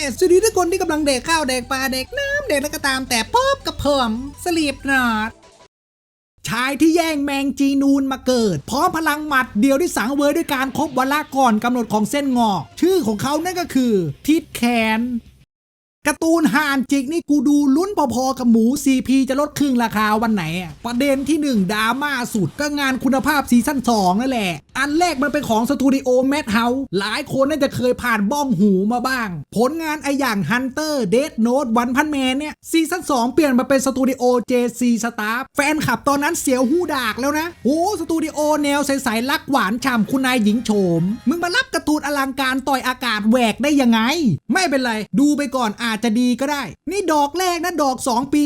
สวัสดีทุกคนที่กำลังเด็กข้าวเด็กปลาเด็กน้ำเด็กแล้วก็ตามแต่ป๊อบกับผมสลีปนอดชายที่แย่งแมงจีนูนมาเกิด พร้อมพลังหมัดเดียวที่สังเวยด้วยการครบวาระก่อนกำหนดของเส้นงอก ชื่อของเขานั่นก็คือ ทิดแคนการ์ตูนห่านจิกนี่กูดูลุ้นพอๆกับหมู CP จะลดครึ่งราคาวันไหน ประเด็นที่หนึ่งดราม่าสุดก็งานคุณภาพซีซั่น2นั่นแหละอันแรกมันเป็นของสตูดิโอแมทเฮาหลายคนน่าจะเคยผ่านบ้องหูมาบ้าง ผลงานไออย่าง Hunter Death Note วันพันแมนเนี่ย ซีซั่น2 เปลี่ยนมาเป็นสตูดิโอ JC Staff แฟนคลับตอนนั้นเสียวหูดากแล้วนะโอ้สตูดิโอแนวใสๆรักหวานฉ่ำคุณนายหญิงโฉม มึงมารับกร์ตูนอลังการต่อยอากาศแหวกได้ยังไง ไม่เป็นไร ดูไปก่อนอาจจะดีก็ได้ นี่ดอกแรกนะดอก 2 ปี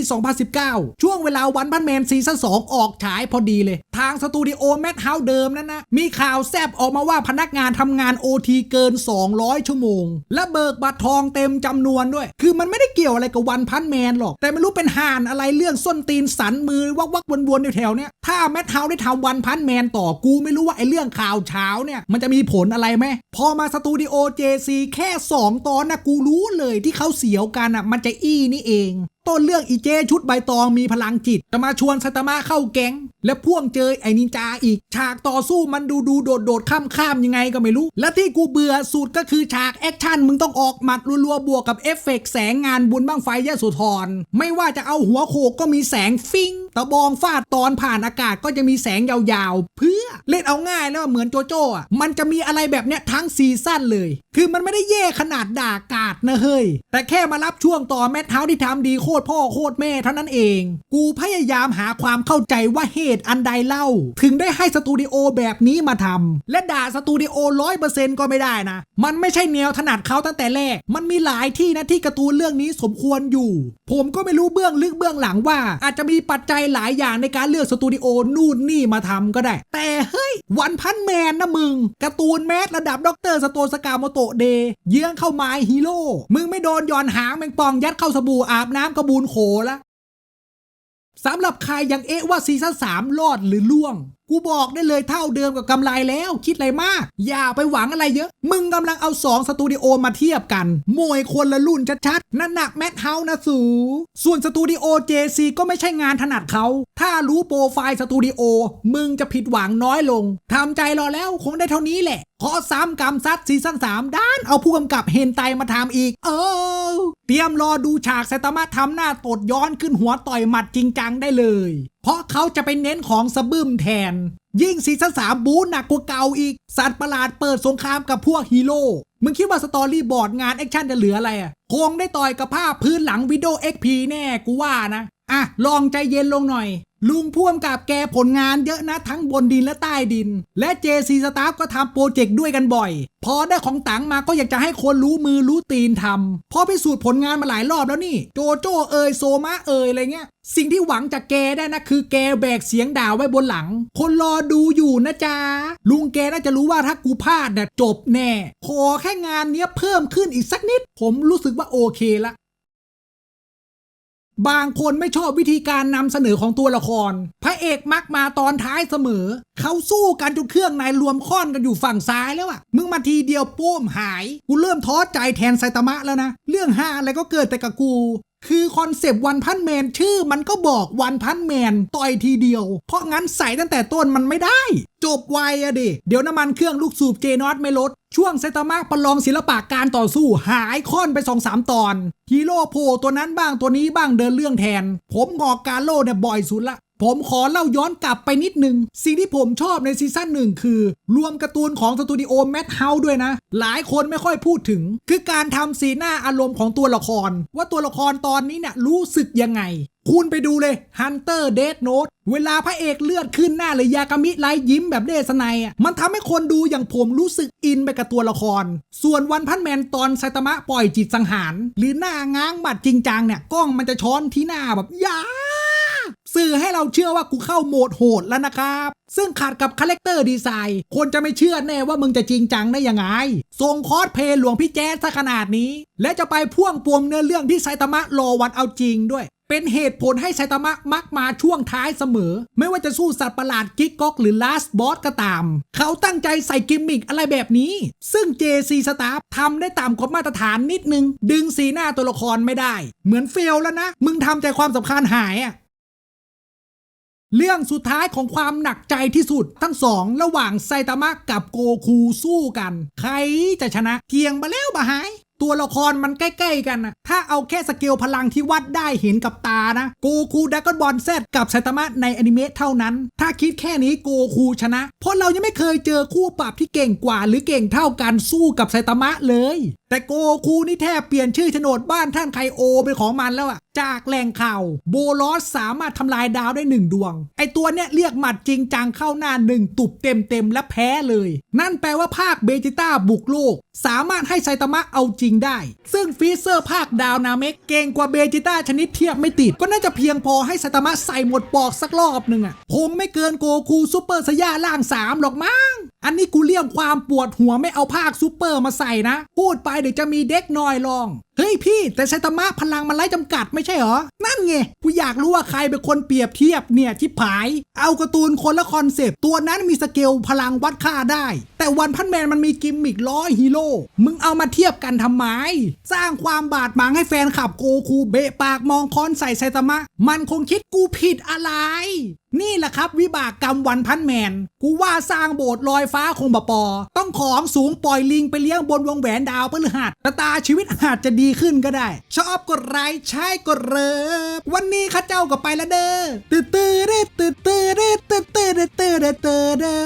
2019 ช่วงเวลาวันพันแมนซีซั่น2ออกฉายพอดีเลย ทางสตูดิโอแมทเฮาเดิมนั่นนะมีข่าวแซบออกมาว่าพนักงานทำงาน OT เกิน 200 ชั่วโมง และเบิกบัตรทองเต็มจำนวนด้วย คือมันไม่ได้เกี่ยวอะไรกับวันพันแมนหรอก แต่ไม่รู้เป็นห่านอะไรเรื่องส้นตีนสันมือวักวักวนๆแถวเนี้ยถ้าแมทเฮาได้ทำวันพันแมนต่อกูไม่รู้ว่าไอเรื่องข่าวเช้าเนี่ยมันจะมีผลอะไรไหมพอมาสตูดิโอ JC แค่ 2 ตอนนะกูรู้เลยที่เขาเสียวกันอะมันจะอี้นี่เอง ต้นเรื่องอีเจชุดใบตองมีพลังจิต จะมาชวนไซตามะเข้าแก๊ง และพ่วงเจอไอ้นินจาอีก ฉากต่อสู้มันดูดูโดดโดดข้ามข้ามยังไงก็ไม่รู้ และที่กูเบื่อสุดก็คือฉากแอคชั่นมึงต้องออกหมัดรัวๆบวกกับเอฟเฟกต์แสงงานบุญบ้างไฟยะสุธรไม่ว่าจะเอาหัวโขกก็มีแสงฟิงตะบองฟาดตอนผ่านอากาศก็จะมีแสงยาวๆ เพื่อเล่นเอาง่ายแล้วเหมือนโจโจ้อะมันจะมีอะไรแบบเนี้ยทั้งซีซั่นเลย คือมันไม่ได้แย่ขนาดด่ากาดนะเฮ้ย แต่แค่มารับช่วงต่อแมทเท้าที่ทำดีโคตรพ่อโคตรแม่เท่านั้นเอง กูพยายามหาความเข้าใจว่าเหตุอันใดเล่า ถึงได้ให้สตูดิโอแบบนี้มาทำและด่าสตูดิโอร้อยเปอร์เซ็นต์ก็ไม่ได้นะ มันไม่ใช่แนวถนัดเขาตั้งแต่แรก มันมีหลายที่นะที่การ์ตูนเรื่องนี้สมควรอยู่ ผมก็ไม่รู้เบื้องลึกเบื้องหลังว่า อาจจะมีปัจจัยหลายอย่างในการเลือกสตูดิโอนู่นนี่มาทำก็ได้ แต่เฮ้ยวันพันแมนนะมึงการ์ตูนแมสระดับด็อกเตอร์สโตสกาโมโตะเดย์เยื้องเข้าไม้ฮีโร่มึงไม่โดนย้อนหางแมงปองยัดเข้าสบู่อาบน้ำกระบูนโขละ สำหรับใครยังเอ๊ะว่าซีซั่น3รอดหรือล่วง กูบอกได้เลยเท่าเดิมกับกำไรแล้วคิดอะไรมาก อย่าไปหวังอะไรเยอะ มึงกำลังเอา 2 สตูดิโอมาเทียบกัน มวยคนละรุ่นชัดๆ นั่นหนักแมทเฮานะสู ส่วนสตูดิโอ JC ก็ไม่ใช่งานถนัดเขา ถ้ารู้โปรไฟล์สตูดิโอ มึงจะผิดหวังน้อยลงทำใจรอแล้วคงได้เท่านี้แหละเพราะซ้ำกรรมซัดซีซั่น3ด้านเอาผู้กำกับเฮนไตมาทำอีก เออ เตรียมรอดูฉากไซตามะทำหน้าตดย้อนขึ้นหัวต่อยหมัดจริงจังได้เลย เพราะเขาจะไปเน้นของสะบึมแทน ยิ่งซีซั่นสามบูหนักกว่าเก่าอีก สัตว์ประหลาดเปิดสงครามกับพวกฮีโร่มึงคิดว่าสตอรี่บอร์ดงานแอคชั่นจะเหลืออะไรอะคงได้ต่อยกับภาพพื้นหลังวิดีโอเอ็กพีแน่กูว่านะ อะลองใจเย็นลงหน่อย ลุงพ่วงกับแกผลงานเยอะนะทั้งบนดินและใต้ดิน และ JC Staff ก็ทำโปรเจกต์ด้วยกันบ่อย พอได้ของตังมาก็อยากจะให้คนรู้มือรู้ตีนทำเพราะพิสูจน์ผลงานมาหลายรอบแล้วนี่ โจโจเอยโซมะเอยอะไรเงี้ย สิ่งที่หวังจากแกได้นะคือแกแบกเสียงด่าไว้บนหลัง คนรอดูอยู่นะจ๊ะลุงแกน่าจะรู้ว่าถ้ากูพลาดเนี่ยจบแน่ ขอแค่งานเนี้ยเพิ่มขึ้นอีกสักนิด ผมรู้สึกว่าโอเคละ บางคนไม่ชอบวิธีการนำเสนอของตัวละคร พระเอกมักมาตอนท้ายเสมอ เขาสู้กันจนเครื่องในรวมค้อนกันอยู่ฝั่งซ้ายแล้วอะมึงมาทีเดียวโป้มหาย กูเริ่มท้อใจแทนไซตามะแล้วนะ เรื่องห้าอะไรก็เกิดแต่กับกู คือคอนเซปต์วันพันแมนชื่อมันก็บอกวันพันแมนต่อยทีเดียว เพราะงั้นใส่ตั้งแต่ต้นมันไม่ได้ จบไวอะดิ เดี๋ยวน้ำมันเครื่องลูกสูบเจนอตไม่ลด ช่วงไซตามะประลองศิลปะการต่อสู้หายค่อนไปสองสามตอน ฮีโร่โผล่ตัวนั้นบ้างตัวนี้บ้างเดินเรื่องแทน ผมงอกการโล่เนี่ยบ่อยสุดละผมขอเล่าย้อนกลับไปนิดนึง สิ่งที่ผมชอบในซีซั่นหนึ่งคือ รวมการ์ตูนของสตูดิโอแมทเฮาด้วยนะ หลายคนไม่ค่อยพูดถึง คือการทำสีหน้าอารมณ์ของตัวละคร ว่าตัวละครตอนนี้เนี่ยรู้สึกยังไง คุณไปดูเลย Hunter Death Note เวลาพระเอกเลือดขึ้นหน้าเลยยากามิไลยิ้มแบบเดสไนอะมันทำให้คนดูอย่างผมรู้สึกอินไปกับตัวละคร ส่วนวันพันแมนตอนไซตามะปล่อยจิตสังหาร หรือหน้าง้างบัดจริงจังเนี่ยกล้องมันจะช้อนที่หน้าแบบยา สื่อให้เราเชื่อว่ากูเข้าโหมดโหดแล้วนะครับ ซึ่งขัดกับคาแรคเตอร์ดีไซน์คนจะไม่เชื่อแน่ว่ามึงจะจริงจังได้ยังไงทรงคอสเพลหลวงพี่แจ๊สซะขนาดนี้ และจะไปพ่วงปวมเนื้อเรื่องที่ไซตามะรอวันเอาจริงด้วยเป็นเหตุผลให้ไซตามะมักมาช่วงท้ายเสมอ ไม่ว่าจะสู้สัตว์ประหลาดกิกก๊อกหรือลาสบอสก็ตาม เขาตั้งใจใส่กิมมิกอะไรแบบนี้ ซึ่ง JC Staff ทำได้ต่ำกว่ามาตรฐานนิดนึง ดึงสีหน้าตัวละครไม่ได้ เหมือนเฟลแล้วนะ มึงทำใจความสำคัญหายอะ เรื่องสุดท้ายของความหนักใจที่สุดทั้งสองระหว่างไซตามะกับโกคูสู้กัน ใครจะชนะเทียงมาแล้วมาหาย ตัวละครมันใกล้ ๆ กันนะถ้าเอาแค่สเกลพลังที่วัดได้เห็นกับตานะโกคูดักกอนบอลแซดกับไซตามะในอนิเมะเท่านั้น ถ้าคิดแค่นี้โกคูชนะ เพราะเรายังไม่เคยเจอคู่ปรับที่เก่งกว่า หรือเก่งเท่ากันสู้กับไซตามะเลย แต่โกคูนี่แทบเปลี่ยนชื่อโฉนดบ้านท่านไคโอเป็นของมันแล้วอะจากแหล่งข่าว โบลอสสามารถทำลายดาวได้หนึ่งดวง ไอตัวเนี้ยเรียกหมัดจริงจังเข้าหน้าหนึ่งตุบเต็มเต็มและแพ้เลย นั่นแปลว่าภาคเบจิต้าบุกโลก สามารถให้ไซตามะเอาจริงได้ ซึ่งฟีเซอร์ภาคดาวนาเมกเก่งกว่าเบจิต้าชนิดเทียบไม่ติด ก็น่าจะเพียงพอให้ไซตามะใส่หมดปอกสักรอบหนึ่งอะคงไม่เกินโกคูซูเปอร์สยาล่างสามหรอกมั้งอันนี้กูเลี่ยงความปวดหัวไม่เอาภาคซูเปอร์มาใส่นะ พูดไปเดี๋ยวจะมีเด็กน้อยลอง เฮ้ยพี่ แต่ไซตามะพลังมันไร้จำกัดไม่ใช่เหรอ นั่นไงกูอยากรู้ว่าใครเป็นคนเปรียบเทียบเนี่ยที่ผาย เอาการ์ตูนคนละคอนเซปต์ตัวนั้นมีสเกลพลังวัดค่าได้ แต่วันพันแมนมันมีกิมมิกล้อยฮีโร่มึงเอามาเทียบกันทำไม สร้างความบาดหมางให้แฟนขับโกคูเบะปากมองคอนใส่ไซตามะ มันคงคิดกูผิดอะไร นี่แหละครับวิบากกรรมวันพันแมน กูว่าสร้างโบสถ์ลอยฟ้าคงบปอ ต้องของสูงปล่อยลิงไปเลี้ยงบนวงแหวนดาวพฤหัสตาชีวิตอาจจะดีีขึ้นก็ได้ ชอบกดไลค์ใช้กดเลิฟวันนี้ข้าเจ้าก็ไปละเด้อตื่นตื่นเด้อตื่นตื่นเด้อตื่นตื่นเด้อตื่นเด้อตื่นเด้อ